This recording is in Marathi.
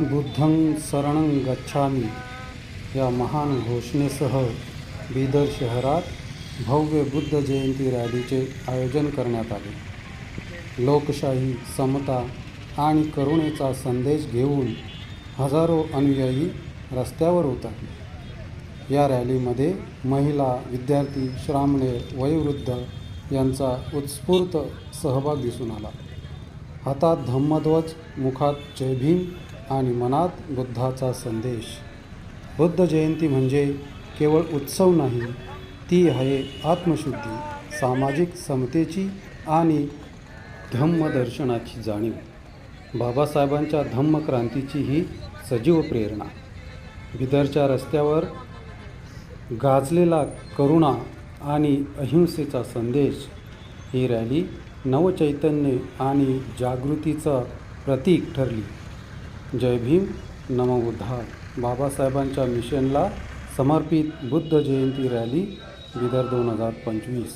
बुद्धं शरणं गच्छामी. या महान घोषणेसह बीदर शहरात भव्य बुद्ध जयंती रॅलीचे आयोजन करण्यात आले. लोकशाही समता आणि करुणेचा संदेश घेऊन हजारो अनुयायी रस्त्यावर उतरले. या रॅलीमध्ये महिला विद्यार्थी श्रामणे वयोवृद्ध यांचा उत्स्फूर्त सहभाग दिसून आला. हातात धम्मध्वज मुखात जय भीम आणि मनात बुद्धाचा संदेश. बुद्ध जयंती म्हणजे केवळ उत्सव नाही ती आहे आत्मशुद्धी सामाजिक समतेची आणि धम्मदर्शनाची जाणीव. बाबासाहेबांच्या धम्मक्रांतीची ही सजीव प्रेरणा. बिदरच्या रस्त्यावर गाजलेला करुणा आणि अहिंसेचा संदेश ही रॅली नवचैतन्य आणि जागृतीचं प्रतीक ठरली. जय भीम. नमबुद्धाय बाबासाहेबांच्या मिशनला समर्पित बुद्ध जयंती रॅली बिदर दोन हजार पंचवीस.